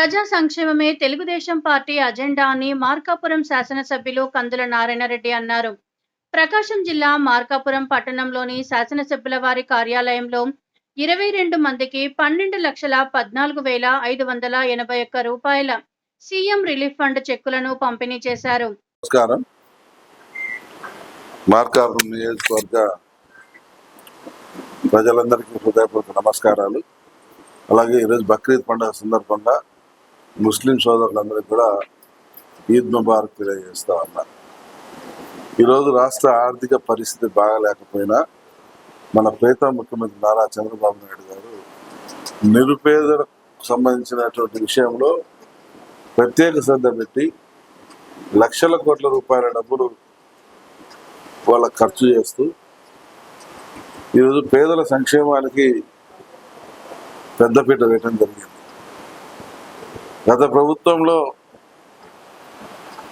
ప్రజా సంక్షేమమే Telugu Desam party agenda అని మార్కాపురం శాసనసభ్యులు కందుల నారాయణరెడ్డి అన్నారు. ప్రకాశం జిల్లా మార్కాపురం పట్టణంలోని శాసనసభ్యుల వారి కార్యాలయంలో ఇరవై రెండు మందికి పన్నెండు లక్షల పద్నాలుగు వేల ఐదు వందల ఎనభై ఒక్క రూపాయల సీఎం రిలీఫ్ ఫండ్ చెక్కులను పంపిణీ చేశారు. నమస్కారం. మార్కాపురం నియోజకవర్గ ప్రజలందరికీ హృదయపూర్వక నమస్కారాలు. అలాగే ఈరోజు బక్రీద్ పండుగ సందర్భంగా ముస్లిం సోదరులందరికీ కూడా ఈద్ ముబారక్ తెలియజేస్తా ఉన్నా. ఈరోజు రాష్ట్ర ఆర్థిక పరిస్థితి బాగాలేకపోయినా మన ప్రీతం ముఖ్యమంత్రి నారా చంద్రబాబు నాయుడు గారు నిరుపేదలకు సంబంధించినటువంటి విషయంలో ప్రత్యేక శ్రద్ధ పెట్టి లక్షల కోట్ల రూపాయల డబ్బులు వాళ్ళకు ఖర్చు చేస్తూ ఈరోజు పేదల సంక్షేమానికి పెద్దపీట వేయటం జరిగింది. గత ప్రభుత్వంలో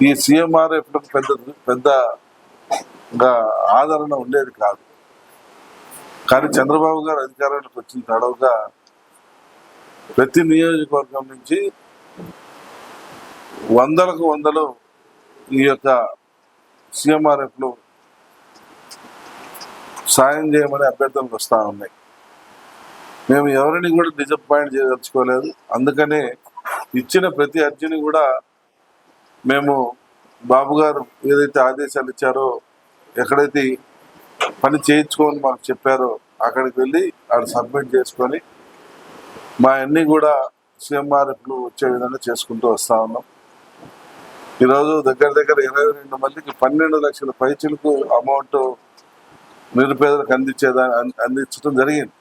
ఈ సీఎంఆర్ఎఫ్ పెద్ద పెద్దగా ఆదరణ ఉండేది కాదు. కానీ చంద్రబాబు గారు అధికారంలోకి వచ్చిన తడవుగా ప్రతి నియోజకవర్గం నుంచి వందలకు వందలు ఈ యొక్క సీఎంఆర్ఎఫ్లు సాయం చేయమని అభ్యర్థనలు వస్తూ ఉన్నాయి. మేము ఎవరిని కూడా డిసప్పాయింట్ చేయదలుచుకోలేదు. అందుకనే ఇచ్చిన ప్రతి అర్జీని కూడా మేము బాబు గారు ఏదైతే ఆదేశాలు ఇచ్చారో ఎక్కడైతే పని చేయించుకోమని మాకు చెప్పారో అక్కడికి వెళ్ళి ఆడ సబ్మిట్ చేసుకొని మా అన్నీ కూడా సీఎంఆర్ఎఫ్లు వచ్చే విధంగా చేసుకుంటూ వస్తా ఉన్నాం. ఈరోజు దగ్గర దగ్గర ఇరవై రెండు మందికి పన్నెండు లక్షల పైచులకు అమౌంట్ నిరుపేదలకు అందించేదా అందించడం జరిగింది.